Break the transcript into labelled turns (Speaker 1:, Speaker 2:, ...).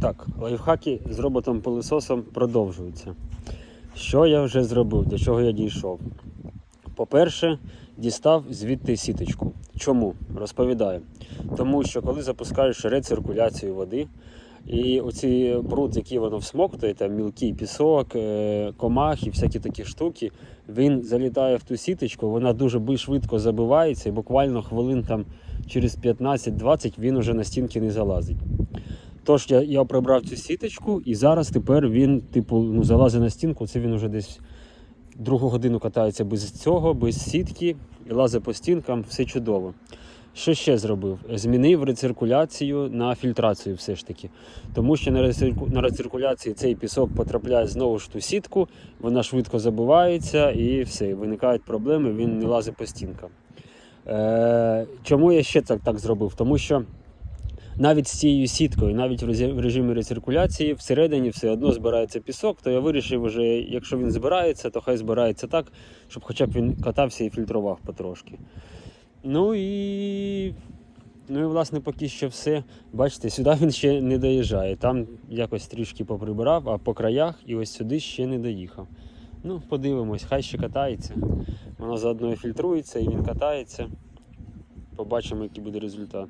Speaker 1: Так, лайфхаки з роботом-пилисосом продовжуються. Що я вже зробив, до чого я дійшов? По-перше, дістав звідти сіточку. Чому? Розповідаю. Тому що коли запускаєш рециркуляцію води, і оці бруд, який воно всмоктує, там мілкий пісок, е, комахи, всякі такі штуки, він залітає в ту сіточку, вона дуже швидко забивається, і буквально хвилин там через 15-20 він уже на стінки не залазить. Тож я, я прибрав цю сіточку, і зараз тепер він, типу, ну, залазить на стінку. Це він уже десь другу годину катається без цього, без сітки, і лазить по стінкам, все чудово. Що ще зробив? Змінив рециркуляцію на фільтрацію все ж таки. Тому що на, рециркуляції цей пісок потрапляє знову ж ту сітку, вона швидко забивається і все, виникають проблеми, він не лазить по стінкам. Е... Чому я ще так, так зробив? Тому що навіть з цією сіткою, навіть в режимі рециркуляції, всередині все одно збирається пісок, то я вирішив, вже, якщо він збирається, то хай збирається так, щоб хоча б він катався і фільтрував потрошки. Ну і. Ну і власне поки що все. Бачите, сюди він ще не доїжджає. Там якось трішки поприбирав, а по краях і ось сюди ще не доїхав. Ну, подивимось, хай ще катається. Воно заодно і фільтрується, і він катається. Побачимо, який буде результат.